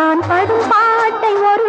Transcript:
நான் படும் பாட்டை ஒரு